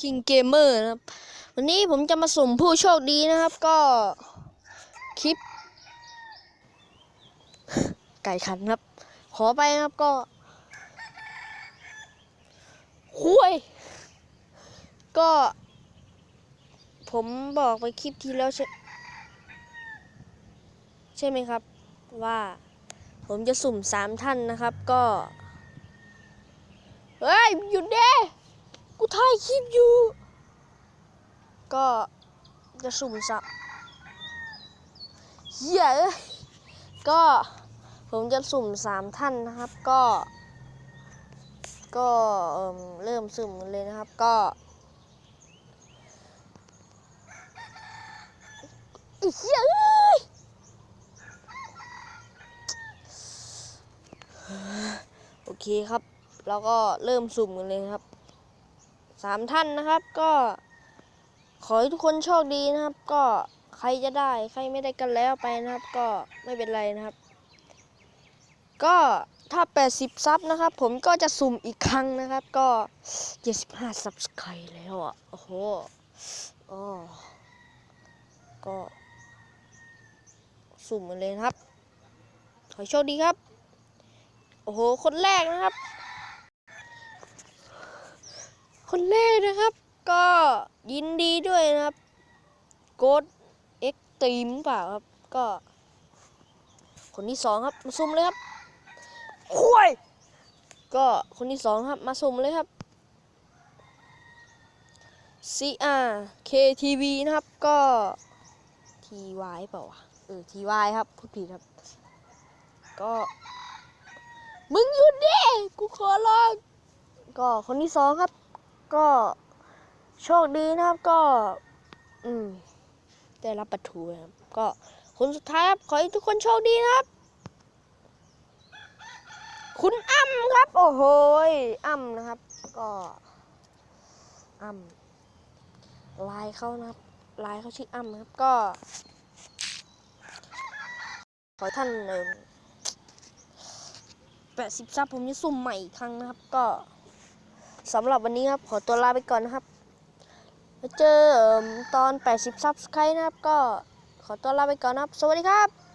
คิงเกมเมอร์นะครับ วันนี้ผมจะมาสุ่มผู้โชคดีนะครับก็คลิป ไก่ขันครับ ขอไปนะครับก็คุยก็ ผมบอกไปคลิปที่แล้วใช่ใช่ไหมครับ ว่าผมจะสุ่มสามท่านนะครับก็ เฮ้ย หยุดเด้ กูถ่ายคลิปอยู่ ก็จะสุ่มสับเหี้ยก็ผมจะสุ่มสามท่านนะครับ ก็ ก็เริ่มสุ่มกันเลยนะครับ ก็อ้เหี้ยเอ้ยโอเคครับ แล้วก็เริ่มสุ่มกันเลยครับ สามท่านนะครับ ก็ ขอให้ทุกคนโชคดีนะครับ ก็ใครจะได้ใครไม่ได้กันแล้วไปนะครับ ก็ไม่เป็นไรนะครับ ก็ถ้า 80 ซับนะครับ ผมก็จะสุ่มอีกครั้งนะครับ ก็ 75 ซับสไครแล้วอะโอ้โหอ๋อก็สุ่มกันเลยนะครับ ขอโชคดีครับ โอ้โห คนแรกนะครับ คนแรกนะครับ ก็ยินดีด้วยนะครับโกดเอ็กตีมเปล่าครับก็ คนที่สองครับมาซุ่มเลยครับคุยก็คนที่สองครับมาซุ่มเลยครับ CR KTV นะครับก็ TY เปล่าวะเออ TY ครับพูดผิดครับ ก็ มึงหยุดดิกูขอร้องก็คนที่สองครับ ก็โชคดีนะครับก็ อืม ได้รับประทูนะครับ ก็คนสุดท้ายครับ ขอให้ทุกคนโชคดีนะครับ คุณอ้ำครับ โอ้โหอ้ำนะครับ ก็อ้ำลายเขานะครับลายเขาชื่ออ้ำนะครับก็ ขอท่านเอิ่ม80ซับผมจะสุ่มใหม่อีกครั้งนะครับก็ สำหรับวันนี้ครับ ขอตัวลาไปก่อนนะครับเจอตอน 80 ซับสไครต์นะครับ ก็ขอตัวลาไปก่อนนะครับ สวัสดีครับ